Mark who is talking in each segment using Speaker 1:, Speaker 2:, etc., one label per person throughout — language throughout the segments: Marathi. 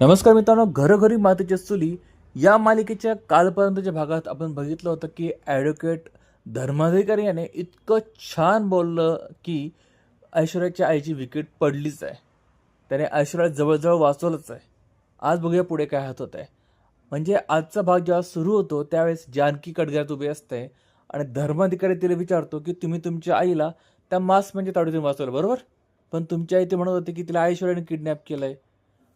Speaker 1: नमस्कार मित्रांनो घरोघरी मातीच्या चुली या मालिकेच्या कालपर्यंतच्या भागात आपण बघितलं होतं की ॲडव्होकेट धर्माधिकारी याने इतकं छान बोललं की ऐश्वर्याच्या आईची विकेट पडलीच आहे. त्याने ऐश्वर्या जवळजवळ वाचवलंच आहे. आज बघूया पुढे काय हात होत आहे म्हणजे आजचा भाग जेव्हा सुरू होतो त्यावेळेस जानकी कडग्यात उभी असते आणि धर्माधिकारी तिला विचारतो की तुम्ही तुमच्या आईला त्या मास्क म्हणजे ताडीतून वाचवलं बरोबर? पण तुमची आई ते म्हणत होते की तिला ऐश्वर्याने किडनॅप केलं आहे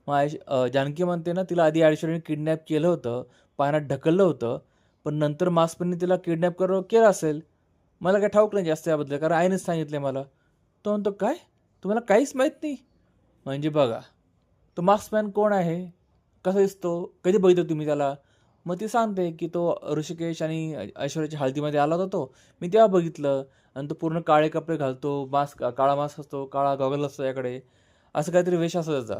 Speaker 1: मग आयश जानकी म्हणते ना तिला आधी ऐश्वर्याने किडनॅप केलं होतं पाण्यात ढकललं होतं पण नंतर मास्पनने तिला किडनॅप कर केलं असेल. मला काय ठाऊक नाही जास्त याबद्दल कारण आईनेच सांगितलं मला. तो म्हणतो काय? तुम्हाला काहीच माहीत नाही? म्हणजे बघा तो मास्कमॅन कोण आहे? कसा दिसतो? कधी बघितलं तुम्ही त्याला? मग ती सांगते की तो ऋषिकेश आणि ऐश्वर्याच्या हळदीमध्ये आला होता तो. मी तेव्हा बघितलं. आणि तो पूर्ण काळे कपडे घालतो मास्क काळा मास्क असतो काळा गॉगल असतो याकडे. असं काहीतरी वेश असतो त्याचा.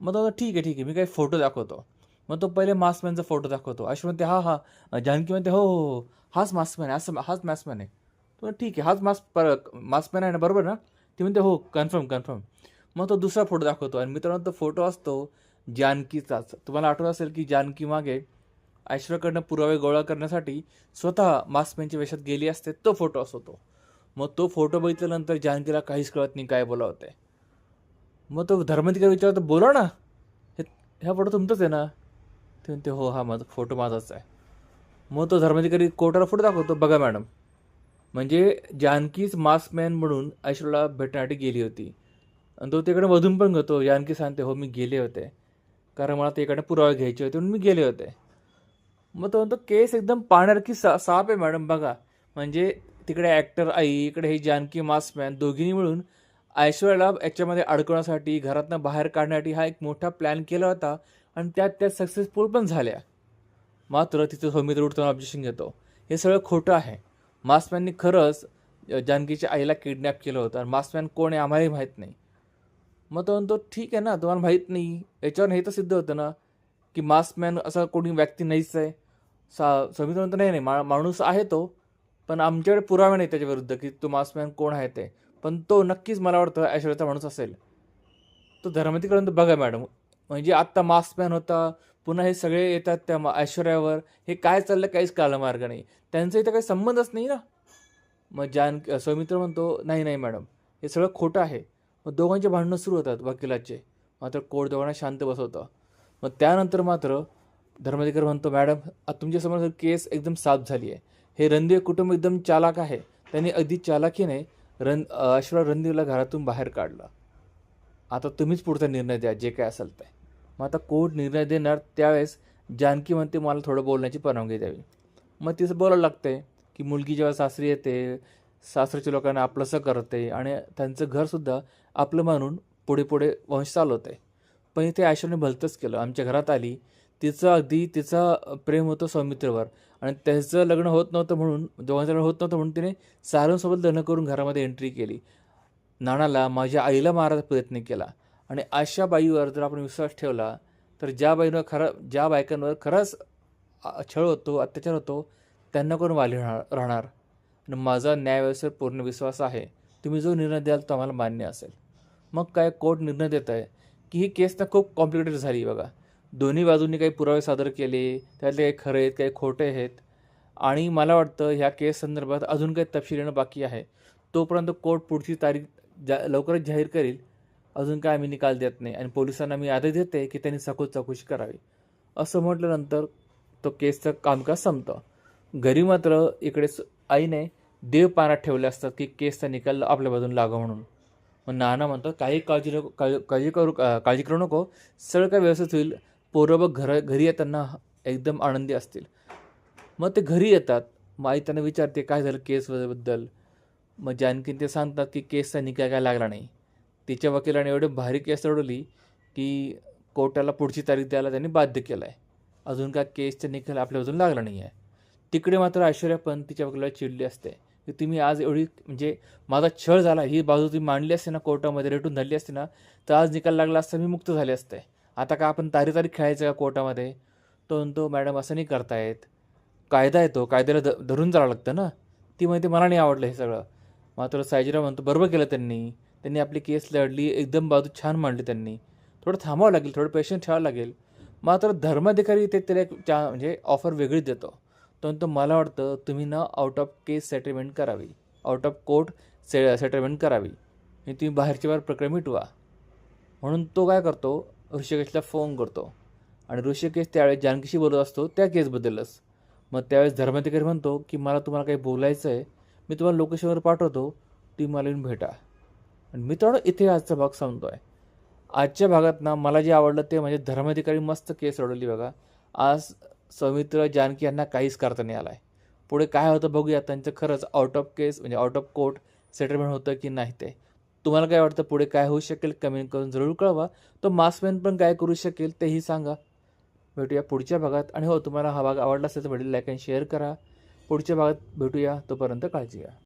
Speaker 1: मग तो ठीक आहे ठीक आहे मी काही फोटो दाखवतो. मग तो पहिले मास्कमॅनचा फोटो दाखवतो. अशी म्हणते हा हा. जानकी म्हणते हो हो हो हाच मास्कमॅन आहे असं हाच मास्कमॅन आहे. तो ठीक आहे हाच मास्क पर मास्कमॅन आहे ना बरोबर ना? ती म्हणते हो कन्फर्म कन्फर्म मग तो दुसरा फोटो दाखवतो. आणि मित्रांनो तो फोटो असतो जानकीचाच. तुम्हाला आठवत असेल की जानकी मागे ऐश्वर्याकडनं पुरावे गोळा करण्यासाठी स्वतः मास्कमॅनच्या वेशात गेली असते तो फोटो असतो तो. मग तो फोटो बघितल्यानंतर जानकीला काहीच कळत नाही काय बोलावते मग तो धर्माधिकारी विचारतो बोला ना. हे ह्या फोटो तुमचाच आहे ना? ते म्हणते हो हा माझा फोटो माझाच आहे. मग तो धर्माधिकारी कोर्टाला फोटो दाखवतो बघा मॅडम म्हणजे जानकीच मास्कमॅन म्हणून ऐश्वर्याला भेटण्यासाठी गेली होती. आणि तो तिकडे मधून पण घेतो. जानकी सांगते हो मी गेले होते. कारण मला तिकडे पुरावे घ्यायचे होते म्हणून मी गेले होते. मग तो म्हणतो केस एकदम पाहण्यासारखी सा साप आहे मॅडम बघा. म्हणजे तिकडे ॲक्टर आई इकडे हे जानकी मास्कमॅन दोघींनी मिळून ऐश्वर्याला याच्यामध्ये अडकवण्यासाठी घरातनं बाहेर काढण्यासाठी हा एक मोठा प्लॅन केला होता आणि त्यात त्या सक्सेसफुल पण झाल्या. मात्र तिचं सौमित्र उठताना ऑब्जेक्शन घेतो. हे सगळं खोटं आहे. मास्कमॅननी खरंच जानकीच्या आईला किडनॅप केलं होतं. आणि मास्कमॅन कोण आहे आम्हालाही माहीत नाही. मग तो म्हणतो ठीक आहे ना तुम्हाला माहीत नाही. याच्यावर हे तर सिद्ध होतं ना की मास्कमॅन असा कोणी व्यक्ती नाहीच आहे. सा सौमित्र म्हणतो नाही नाही मा माणूस आहे तो पण आमच्याकडे पुरावे नाही त्याच्याविरुद्ध की तो मास्कमॅन कोण आहे ते. पण तो नक्कीच मला वाटतं ऐश्वर्याचा माणूस असेल. तो धर्मतीकडून बघा मॅडम. म्हणजे आत्ता मास्क पॅन होता पुन्हा हे सगळे येतात त्या ऐश्वर्यावर. हे काय चाललं काहीच काळा मार्ग नाही. त्यांचा इथं काही संबंधच नाही ना? मग जान सौमित्र म्हणतो नाही नाही मॅडम. हे सगळं खोटं आहे. मग दोघांचे भांडणं सुरू होतात वकिलाचे. मात्र कोर्ट दोघांना शांत बसवतं. मग त्यानंतर मात्र धर्माधिकारी म्हणतो मॅडम आता तुमच्यासमोर केस एकदम साफ झाली आहे हे रणदेव कुटुंब एकदम चालाक आहे. त्यांनी अगदी चालाकीने रण ऐश्वर्या रणदेवला घरातून बाहेर काढलं. आता तुम्हीच पुढचा निर्णय द्या जे काय असेल ते. मग आता कोर्ट निर्णय देणार त्यावेळेस जानकी म्हणते मला थोडं बोलण्याची परवानगी द्यावी. मग तिचं बोलायला लागते की मुलगी जेव्हा सासरी येते सासरीच्या लोकांना आपलंसं करते आणि त्यांचं घरसुद्धा आपलं मानून पुढे पुढे वंश चालवते. पण इथे आयश्वरने भलतंच केलं. आमच्या घरात आली तिचं अगदी तिचं प्रेम होतं सौमित्रवर. आणि त्याचं लग्न होत नव्हतं म्हणून दोघांचं लग्न होत नव्हतं म्हणून तिने सारूंसोबत लग्न करून घरामध्ये एंट्री केली. नानाला माझ्या आईला मारायचा प्रयत्न केला. आणि अशा बाईवर जर आपण विश्वास ठेवला तर ज्या बाईंवर खरं ज्या बायकांवर खरंच छळ होतो अत्याचार होतो त्यांना कोण वाली राहणार राहणार? आणि माझा न्यायव्यवस्थेवर पूर्ण विश्वास आहे. तुम्ही जो निर्णय द्याल तो आम्हाला मान्य असेल. मग काय कोर्ट निर्णय देत आहे की ही केस तर खूप कॉम्प्लिकेटेड झाली बघा. दोन्ही बाजूंनी काही पुरावे सादर केले त्यातले काही खरे आहेत काही खोटे आहेत. आणि मला वाटतं ह्या केस संदर्भात अजून काही तपशील येणं बाकी आहे. तोपर्यंत कोर्ट पुढची तारीख जा लवकरच जाहीर करील. अजून काय आम्ही निकाल देत नाही आणि पोलिसांना मी आदेश देते की त्यांनी सखोल चौकशी करावी. असं म्हटल्यानंतर तो केसचं कामकाज संपतं. घरी मात्र इकडे आईने देव पानात ठेवले असतात की केसचा निकाल आपल्या बाजून लागा म्हणून. मग नाना म्हणतात काही काळजी नको काळजी काळजी करू काळजी करू नको. सगळं काय व्यवस्थित होईल. पोरं बघ घर घरी येताना एकदम आनंदी असतील. मग ते घरी येतात. मग आई त्यांना विचारते काय झालं केसबद्दल? मग जानकी ते सांगतात की केसचा निकाल काय लागला नाही. तिच्या वकिलाने एवढे भारी केस लढवली की कोर्टाला पुढची तारीख द्यायला त्यांनी बाध्य केलं आहे अजून काय केसचा निकाल आपल्या अजून लागला नाही आहे तिकडे मात्र ऐश्वर्या पण तिच्या वकिलाला चिडली असते. की तुम्ही आज एवढी म्हणजे माझा छळ झाला ही बाजू तुम्ही मांडली असते ना कोर्टामध्ये रेटून धरली असते ना तर आज निकाल लागला असता मी मुक्त झाले असते. आता का आपण तारी तारीख खेळायचं का कोर्टामध्ये? तो म्हणतो मॅडम असं नाही करतायत. कायदा येतो कायद्याला ध धरून जावं लागतं ना. ती म्हणते मला नाही आवडलं हे सगळं. मात्र सायजीराव म्हणतो बरोबर केलं त्यांनी. त्यांनी आपली केस लढली एकदम बाजू छान मांडली त्यांनी. थोडं थांबावं लागेल थोडं पेशन्स ठेवावं लागेल. मात्र धर्माधिकारी ते त्याला एक चा म्हणजे ऑफर वेगळी देतो. परंतु मला वाटतं तुम्ही ना आउट ऑफ केस सेटलमेंट करावी. आउट ऑफ कोर्ट से सेटलमेंट करावी. आणि तुम्ही बाहेरची बाहेर प्रकरण मिटवा. म्हणून तो काय करतो ऋषिकेशला फोन करतो. आणि ऋषिकेश त्यावेळेस जानकीशी बोलत असतो त्या केसबद्दलच मग त्यावेळेस धर्माधिकारी म्हणतो की मला तुम्हाला काही बोलायचं आहे मी तुम्हाला लोकेशनवर पाठवतो. ती मला येऊन भेटा. आणि मी इथे आजचा भाग सांगतो आहे आजच्या भागात ना मला जे आवडलं ते म्हणजे धर्माधिकारी मस्त केस रडवली बघा. आज सौमित्र जानकी यांना काहीच करता नाही आला आहे पुढे काय होतं बघूया. त्यांचं खरंच आउट ऑफ केस म्हणजे आउट ऑफ कोर्ट सेटलमेंट होतं की नाही ते. तुम्हाला काय वाटतं? पुढे काय होऊ शकेल? कमेंट करून जरूर कळवा. तो मास्कमॅन पण काय करू शकेल तेही सांगा. भेटूया पुढच्या भागात. आणि हो तुम्हाला हा भाग आवडला असेल तर व्हिडिओ लाईक आणि शेअर करा. पुढच्या भागात भेटूया. तोपर्यंत काळजी घ्या.